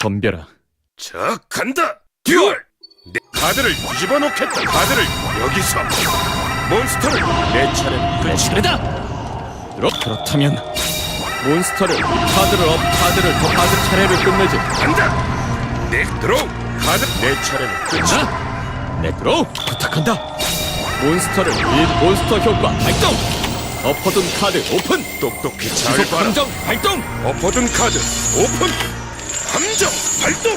덤벼라. 자 간다 듀얼 내 카드를 뒤집어 놓겠다 카드를 여기서 몬스터를 내 차례는 내 차례다. 그렇 그렇다면 몬스터를 카드를 업 카드를 더 카드 차례를 끝내지. 간다 내 드로우 카드 내 차례는 끝이다 자, 네크로 부탁한다. 몬스터를 이 몬스터 효과 발동. 엎어둔 카드 오픈. 똑똑히 잘 지속 봐라 함정 발동. 엎어둔 카드 오픈 함정 발동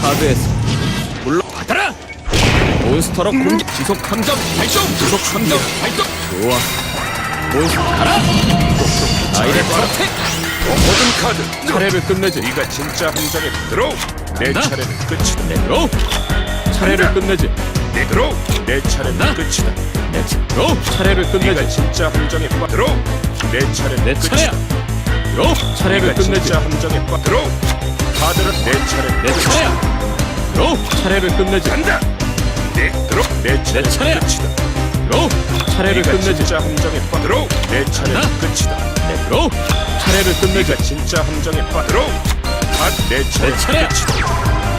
카드에서 물러 받아라. 몬스터로 공격 지속 함정 발동. 지속 함정 발동. 좋아. 몬스터 가라. 다이렉트 어택. 엎어둔 카드 차례를 끝내지. 네가 진짜 함정에 들어오 내 간다. 차례는 끝이다 네크로 차례를 끝내지. 내 들어오 내 차례는 간다. 끝이다 네크로 차례를 네가 끝내지. 진짜 함정에 빠 들어오 내 차례는 내 끝이다 차례야. 로 차례를 네가 끝내지. 진짜 함정에 빠 들어오 카드를 내 차례는 내 끝이다. 차례야. 로 차례를 끝내지. 간다 내 들어 내 차례는 차례야. 끝이다 로 차례를 네가 끝내지. 진짜 함정에 빠 들어오 내 차례는 간다. 끝이다 네크로 끝내지. 네가 진짜 함정에 빠 들어오 카드 내 차례야.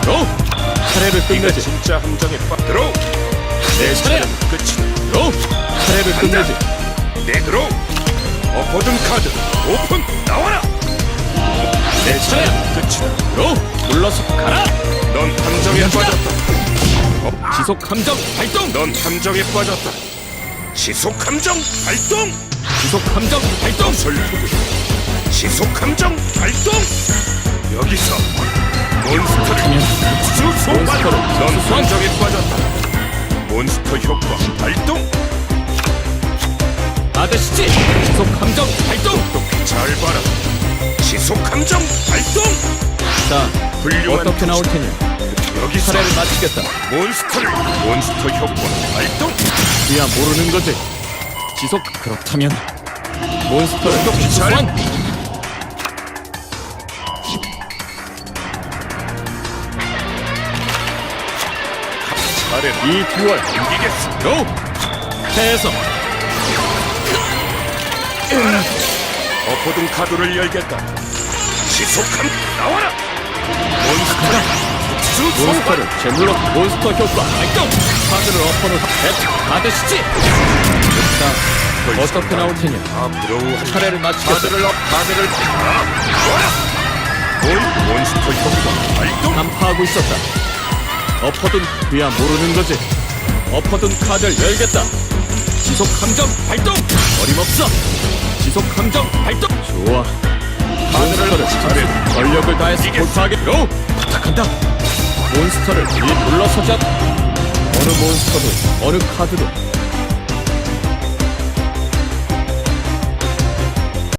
로 차례를 네가 끝내지. 진짜 함정에 빠 들어오 내 차례야. 차례는 끝이다 로 차례를 간다. 끝내지. 내 들어오 엎어둔 카드 오픈 나와라 내 차례야. 끝이다 로 물러서 가라. 넌 함정에 빠졌다 지속 함정 발동. 넌 함정에 빠졌다 지속 함정 발동 지속 함정 발동. 지속 함정 발동 여기서 몬스터를 수소만 몬스터를 넌. 함정에 빠졌다 몬스터 효과 발동 아저씨지. 지속 함정 발동. 잘 봐라 지속 함정 발동 자, 훌륭한 어떻게 나올 테냐? 여기서 차례를 마치겠다. 몬스터를 몬스터 효과 발동 그야 모르는 거지. 지속 그렇다면 몬스터를 똑똑히 잘 소환. 차례는 이 듀얼 이기겠어 로 해서 엎어둔 카드를 열겠다 지속함 나와라 몬스터를 특수 몬스터를 제물로 몬스터 효과 발동. 카드를 엎어놓은 배 아저씨지. 자, 어떻게 나올 테냐? 앞으로 한 차례를 마치겠다. 카드를 업 카드를 아 뭐야 몬 몬스터 효과 발동 간파하고 있었다. 엎어둔 그야 모르는 거지. 엎어둔 카드를 열겠다. 지속 함정 발동. 어림없어. 지속 함정 발동. 좋아. 몬스터를 차례. 전력을 다해서 이겼어. 돌파하게. 로 부탁한다. 몬스터를 이 물러서지 않. 어느 몬스터도 어느 카드도